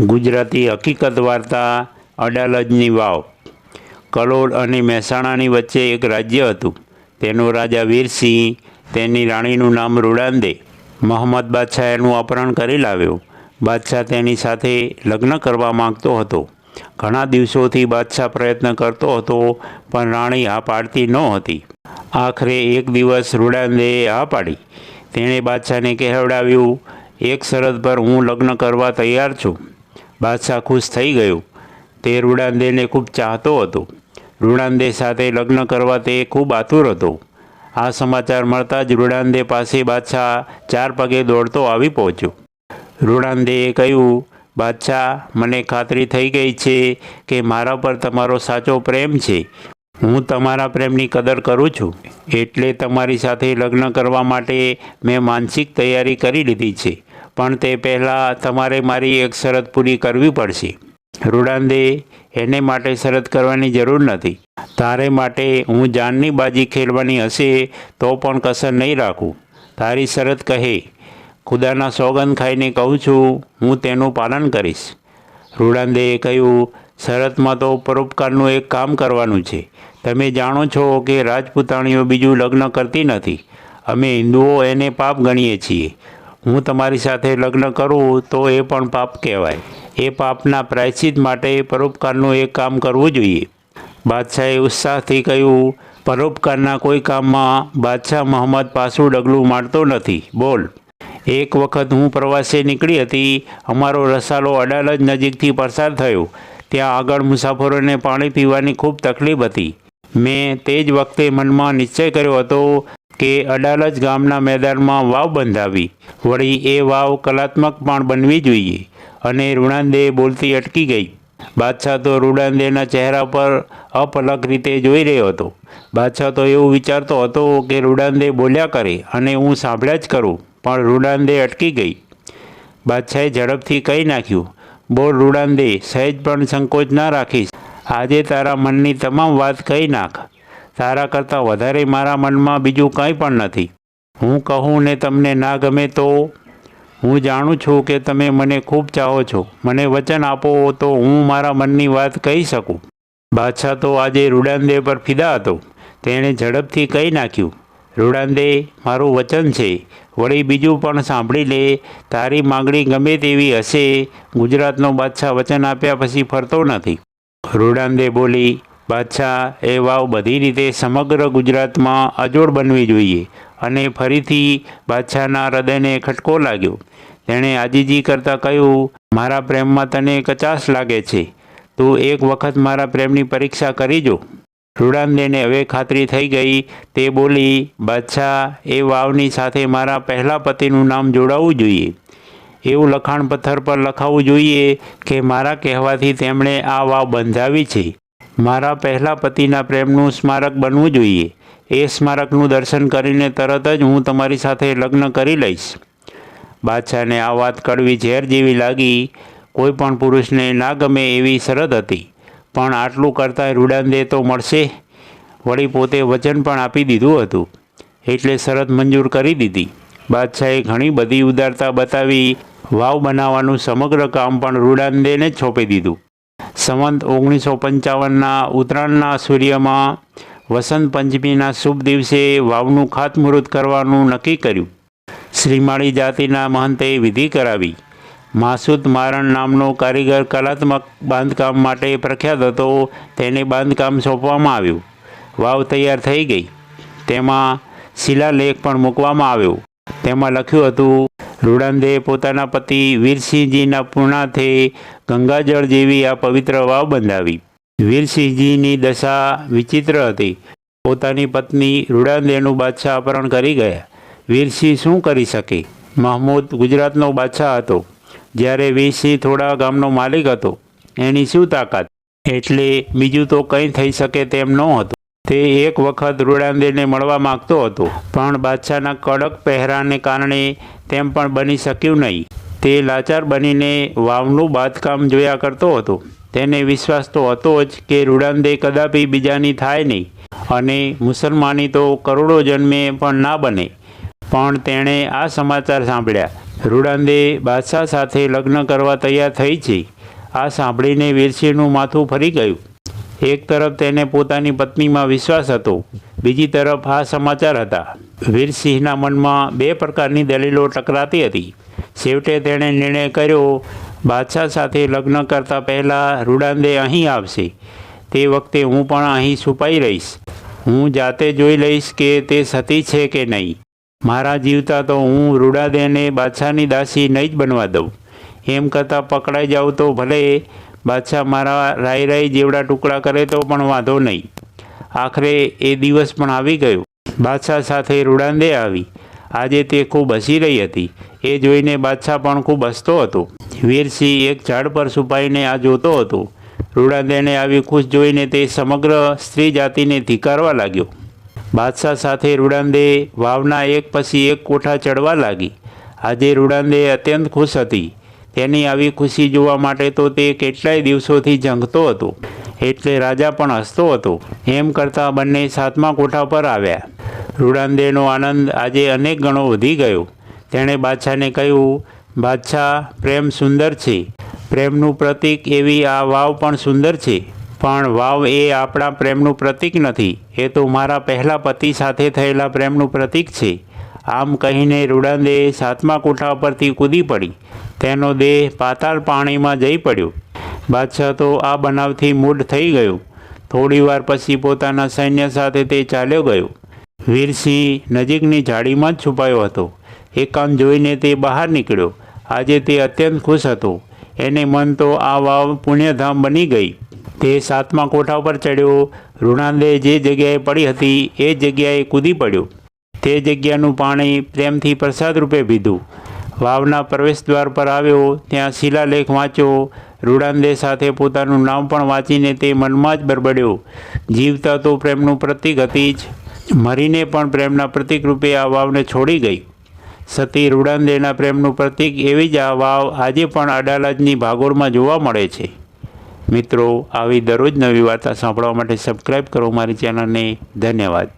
ગુજરાતી હકીકત વાર્તા અડાલજની વાવ. કલોલ અને મહેસાણાની વચ્ચે એક રાજ્ય હતું. તેનો રાજા વીરસિંહ, તેની રાણીનું નામ રૂડાંદે. મોહમ્મદ બાદશાહ એનું અપહરણ કરી લાવ્યો. બાદશાહ તેની સાથે લગ્ન કરવા માંગતો હતો. ઘણા દિવસોથી બાદશાહ પ્રયત્ન કરતો હતો, પણ રાણી હા પાડતી નહોતી આખરે એક દિવસ રૂડાંદેએ હા પાડી. તેણે બાદશાહને કહેવડાવ્યું, એક શરત પર હું લગ્ન કરવા તૈયાર છું. બાદશાહ ખુશ થઈ ગયો. તે રૂડાંદેને ખૂબ ચાહતો હતો. રૂડાંદે સાથે લગ્ન કરવા તે ખૂબ આતુર હતો. આ સમાચાર મળતા જ રૂડાંદે પાસે બાદશાહ ચાર પગે દોડતો આવી પહોંચ્યો. રૂડાંદેએ કહ્યું, બાદશાહ, મને ખાતરી થઈ ગઈ છે કે મારા પર તમારો સાચો પ્રેમ છે. હું તમારા પ્રેમની કદર કરું છું. એટલે તમારી સાથે લગ્ન કરવા માટે મેં માનસિક તૈયારી કરી લીધી છે. પણ તે પહેલાં તમારે મારી એક શરત પૂરી કરવી પડશે. રૂડાંદે એને માટે શરત કરવાની જરૂર નથી. તારે માટે હું જાનની બાજી ખેલવાની હશે તો પણ કસર નહીં રાખું. તારી શરત કહે, ખુદાના સોગંદ ખાઈને કહું છું, હું તેનું પાલન કરીશ. રૂડાંદેએ કહ્યું, શરતમાં તો પરોપકારનું એક કામ કરવાનું છે. તમે જાણો છો કે રાજપૂતાણીઓ બીજું લગ્ન કરતી નથી. અમે હિન્દુઓ એને પાપ ગણીએ છીએ. હું તમારી સાથે લગ્ન કરું તો એ પણ પાપ કહેવાય. એ પાપના પ્રાયશ્ચિત માટે પરોપકારનું એક કામ કરવું જોઈએ. બાદશાહે ઉત્સાહથી કહ્યું, પરોપકારના કોઈ કામમાં બાદશાહ મોહમ્મદ પાછું ડગલું માંડતો નથી. બોલ. એક વખત હું પ્રવાસે નીકળી હતી, અમારો રસાલો અડાલજ નજીકથી પસાર થયો. ત્યાં આગળ મુસાફરોને પાણી પીવાની ખૂબ તકલીફ હતી. મેં તે જ વખતે મનમાં નિશ્ચય કર્યો હતો કે અડાલજ ગામના મેદાનમાં વાવ બંધાવી. વળી એ વાવ કલાત્મક પણ બનવી જોઈએ. અને રૂણાંદે બોલતી અટકી ગઈ. બાદશાહ તો રૂડાંદેના ચહેરા પર અપલક રીતે જોઈ રહ્યો હતો. બાદશાહ તો એવું વિચારતો હતો કે રૂડાંદે બોલ્યા કરે અને હું સાંભળ્યા જ કરું, પણ રૂડાંદે અટકી ગઈ. બાદશાહે ઝડપથી કહી નાખ્યું, બોલ રૂડાંદે સહેજ પણ સંકોચ ના રાખીશ. આજે તારા મનની તમામ વાત કહી નાખ. તારા કરતાં વધારે મારા મનમાં બીજું કંઈ પણ નથી. હું કહું ને તમને ના ગમે તો હું જાણું છું કે તમે મને ખૂબ ચાહો છો. મને વચન આપો તો હું મારા મનની વાત કહી શકું. બાદશાહ તો આજે રૂડાંદે પર ફિદા હતો. તેણે ઝડપથી કહી નાખ્યું, રૂડાંદે, મારું વચન છે. વળી બીજું પણ સાંભળી લે. તારી માગણી ગમે તેવી હશે. ગુજરાતનો બાદશાહ વચન આપ્યા પછી ફરતો નથી. રૂડાંદે બોલી બાદશાહ એ વાવ બધી રીતે સમગ્ર ગુજરાતમાં અજોડ બનવી જોઈએ અને ફરીથી બાદશાહના હૃદયને ખટકો લાગ્યો. તેણે આજીજી કરતાં કહ્યું, મારા પ્રેમમાં તને કચાશ લાગે છે. તું એક વખત મારા પ્રેમની પરીક્ષા કરી જો. રૂડાંદેને હવે ખાતરી થઈ ગઈ. તે બોલી, બાદશાહ, એ વાવની સાથે મારા પહેલા પતિનું નામ જોડાવવું જોઈએ. એવું લખાણ પથ્થર પર લખાવવું જોઈએ કે મારા કહેવાથી તેમણે આ વાવ બંધાવી છે. મારા પહેલા પતિના પ્રેમનું સ્મારક બનવું જોઈએ. એ સ્મારકનું દર્શન કરીને તરત જ હું તમારી સાથે લગ્ન કરી લઈશ. બાદશાહને આ વાત કડવી ઝેર જેવી લાગી. કોઈ પણ પુરુષને ના ગમે એવી શરત હતી. પણ આટલું કરતાં રૂડાંદે તો મળશે. વળી પોતે વચન પણ આપી દીધું હતું. એટલે શરત મંજૂર કરી દીધી. બાદશાહે ઘણી બધી ઉદારતા બતાવી, વાવ બનાવવાનું સમગ્ર કામ પણ રૂડાંદેને જ સોંપી દીધું. સંવંત ઓગણીસો પંચાવનના ઉત્તરાયણના સૂર્યમાં વસંત પંચમીના શુભ દિવસે વાવનું ખાતમુહૂર્ત કરવાનું નક્કી કર્યું. શ્રીમાળી જાતિના મહંતે વિધિ કરાવી. માસૂદ મારણ નામનો કારીગર કલાત્મક બાંધકામ માટે પ્રખ્યાત હતો. તેને બાંધકામ સોંપવામાં આવ્યું. વાવ તૈયાર થઈ ગઈ. તેમાં શિલાલેખ પણ મૂકવામાં આવ્યો. તેમાં લખ્યું હતું રૂડાંદે પોતાના પતિ વીરસિંહજીના પૂર્ણાથે ગંગાજળ જેવી આ પવિત્ર વાવ બંધાવી. વીરસિંહજીની દશા વિચિત્ર હતી. પોતાની પત્ની રૂડાંદેનું બાદશાહ અપહરણ કરી ગયા. વીરસિંહ શું કરી શકે? મહમૂદ ગુજરાતનો બાદશાહ હતો. જ્યારે વીરસિંહ થોડા ગામનો માલિક હતો. એની શું તાકાત? એટલે બીજું તો કંઈ થઈ શકે તેમ ન હતું. તે એક વખત રૂડાંદેને મળવા માંગતો હતો, પણ બાદશાહના કડક પહેરાને કારણે તેમ પણ બની શક્યું નહીં. તે લાચાર બનીને વાવનું બાંધકામ જોયા કરતો હતો. તેને વિશ્વાસ તો હતો જ કે રૂડાંદે કદાપી બીજાની થાય નહીં અને મુસલમાની તો કરોડો જન્મે પણ ના બને. પણ તેણે આ સમાચાર સાંભળ્યા. રૂડાંદે બાદશાહ સાથે લગ્ન કરવા તૈયાર થઈ છે. આ સાંભળીને વીરસિંહનું માથું ફરી ગયું. એક તરફ તેને પોતાની પત્નીમાં વિશ્વાસ હતો, બીજી તરફ આ સમાચાર હતા. વીરસિંહના મનમાં બે પ્રકારની દલીલો ટકરાતી હતી. છેવટે તેણે નિર્ણય કર્યો, બાદશાહ સાથે લગ્ન કરતાં પહેલાં રૂડાંદે અહીં આવશે. તે વખતે હું પણ અહીં છુપાઈ રહીશ. હું જાતે જોઈ લઈશ કે તે સતી છે કે નહીં. મારા જીવતા તો હું રૂડાદેને બાદશાહની દાસી નહીં જ બનવા દઉં. એમ કરતાં પકડાઈ જાઉં તો ભલે બાદશાહ મારા રાઈ રાઈ જેવડા ટુકડા કરે તો પણ વાંધો નહીં. આખરે એ દિવસ પણ આવી ગયો. બાદશાહ સાથે રૂડાંદે આવી. આજે તે ખૂબ હસી રહી હતી. એ જોઈને બાદશાહ પણ ખૂબ હસતો હતો. વીરસિંહ એક ઝાડ પર છુપાઈને આ જોતો હતો. રૂડાંદેને આવી ખુશ જોઈને તે સમગ્ર સ્ત્રી જાતિને ધિકારવા લાગ્યો. બાદશાહ સાથે રૂડાંદે વાવના એક પછી એક કોઠા ચડવા લાગી. આજે રૂડાંદે અત્યંત ખુશ હતી. તેની આવી ખુશી જોવા માટે તો તે કેટલાય દિવસોથી જંગતો હતો. એટલે રાજા પણ હસતો હતો. એમ કરતાં બંને સાતમા કોઠા પર આવ્યા. રૂડાંદેનો આનંદ આજે અનેક ગણો વધી ગયો. તેણે બાદશાહને કહ્યું, બાદશાહ, પ્રેમ સુંદર છે. પ્રેમનું પ્રતીક એવી આ વાવ પણ સુંદર છે. પણ વાવ એ આપણા પ્રેમનું પ્રતીક નથી. એ તો મારા પહેલા પતિ સાથે થયેલા પ્રેમનું પ્રતીક છે. આમ કહીને રૂડાંદે સાતમા કોઠા પરથી કૂદી પડી. તેનો દેહ પાતાળ પાણીમાં જઈ પડ્યો. બાદશાહ તો આ બનાવથી મૂઢ થઈ ગયો. થોડીવાર પછી પોતાના સૈન્ય સાથે તે ચાલ્યો ગયો. વીરસિંહ નજીકની ઝાડીમાં જ છુપાયો હતો. એકાંત જોઈને તે બહાર નીકળ્યો. આજે તે અત્યંત ખુશ હતો. એને મન તો આ વાવ પુણ્યધામ બની ગઈ. તે સાતમા કોઠા પર ચડ્યો. રૂણાંદે જે જગ્યાએ પડી હતી એ જગ્યાએ કૂદી પડ્યો. તે જગ્યાનું પાણી પ્રેમથી પ્રસાદ રૂપે પીધું. વાવના પ્રવેશદ્વાર પર આવ્યો, ત્યાં શિલાલેખ વાંચ્યો. રૂડાંદે સાથે પોતાનું નામ પણ વાંચીને તે મનમાં જ બરબડ્યો. જીવતા તો પ્રેમનું પ્રતીક હતી જ. મરીને પણ પ્રેમના પ્રતીક રૂપે આ વાવને છોડી ગઈ. સતી રૂડાંદેના પ્રેમનું પ્રતીક એવી જ આ વાવ આજે પણ અડાલજની ભાગોળમાં જોવા મળે છે. મિત્રો, આવી દરરોજ નવી વાર્તા સાંભળવા માટે સબસ્ક્રાઈબ કરો મારી ચેનલને ધન્યવાદ.